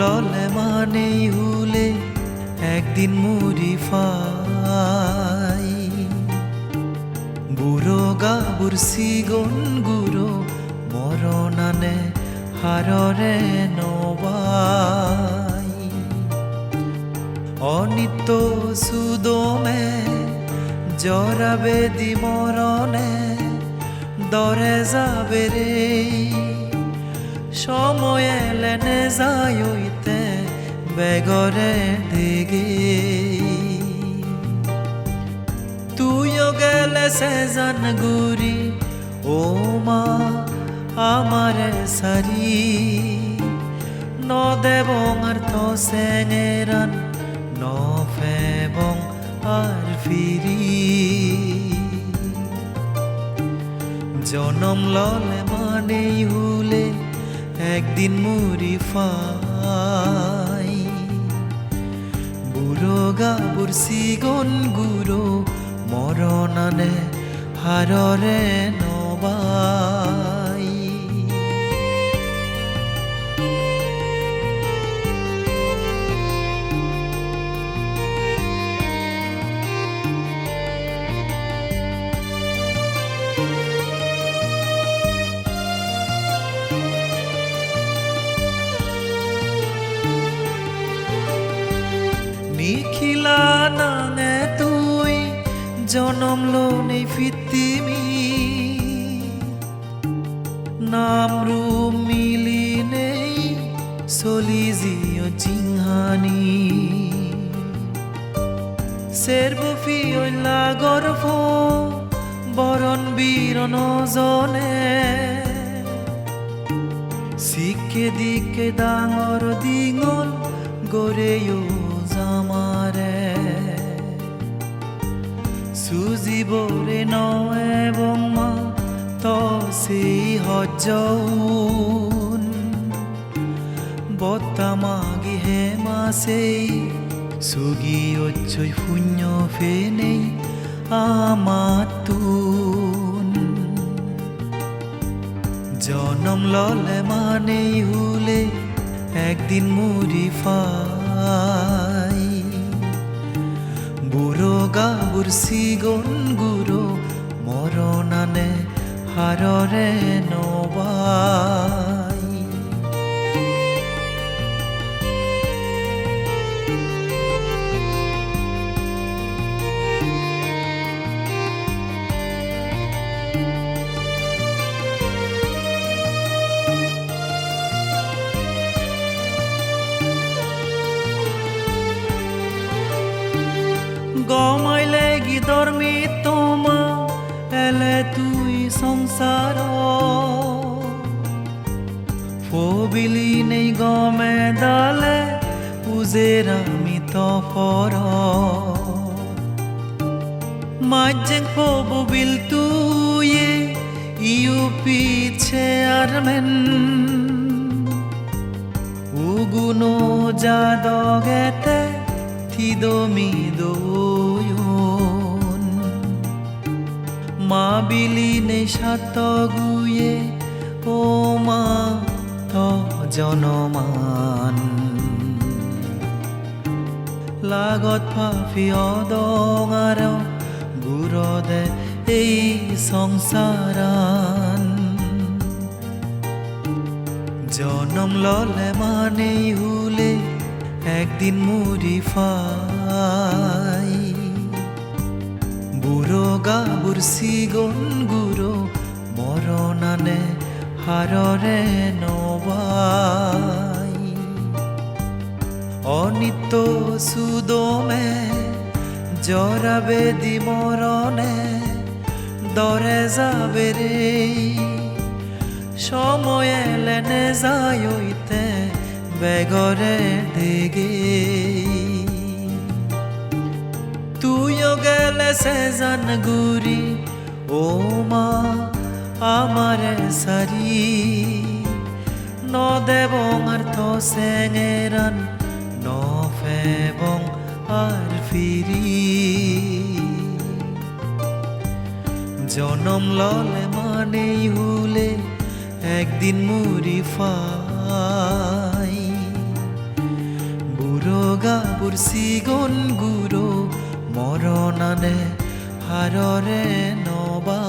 ললে মানে হুলে একদিন মুড়ি ফাই। বুড়ো গাবুর সিগন গুরো মরণানে হাররে নবাই। অনিত্য সুদমে জরাবে দি মরণে দরে যাবে রে। সময় এলেনে যাইতে বেগরে দিগে। তুইও গেলে সে জান গুরি, ও মা আমার সারি। ন দেবং আর তো সেঙেরান ন ফেবং আর ফিরি। জনম ললে মানেই হুলে একদিন মুড়ি ফাই। বুড়ো গাবুর সিগন গুরো মরণানে হাররে নবাই। জনম লো নেই ফিতিমি, নাম রূপ মিলি নেই চলি জিও চিংহানি। সেরবফি ওইলা গর্ভ বরণ বীরণ জনে শিখে দিকে ডাঙর দিঙল গড়েও জামারে। নয় এবং মা তো সেই হজন বত্তামাগি হে মাসেই সুগি অচ্ছই শূন্য ফেনেই আমাতুন জনম ললে মানেই হুলে, একদিন মুড়ি বুড়ো গাবুর সিগন গুরু মরণানে হাররে নবাই গমাইলে গিদর্মি তোমা, এলে তুই সংসার। ফবিলি নেই গমে দালে উজের আমি তফর। মাঝে ফবিল তুই ইউ পিছে আর মেন। উগুনো জাদগেতে থিদমিদোয়ন মা বিলিনে সাত গুয়ে ও মা, ত জনমান। লাগত ফাফি অদঙার গুরদে এই সংসারান। জনম ললে মানেই হুলে একদিন মুড়ি ফাই। বুড়ো গাবুর সিগন গুরো মরণানে হাররে নবাই। অনিত্য সুদমে জরাবে দি মরণে, দরে যাবে রে। সময় এলেনে যাইতে বেগরে দিগে তুইও গেলে সে জান গুরি, ও মা আমার সারি। ন দেবং আর তো সেঙেরান ন ফেবং আর ফিরি। জনম ললে মানেই হুলে, একদিন মুড়ি ফাই পুরসিগন গুরু মৰণানে হাৰৰে নবা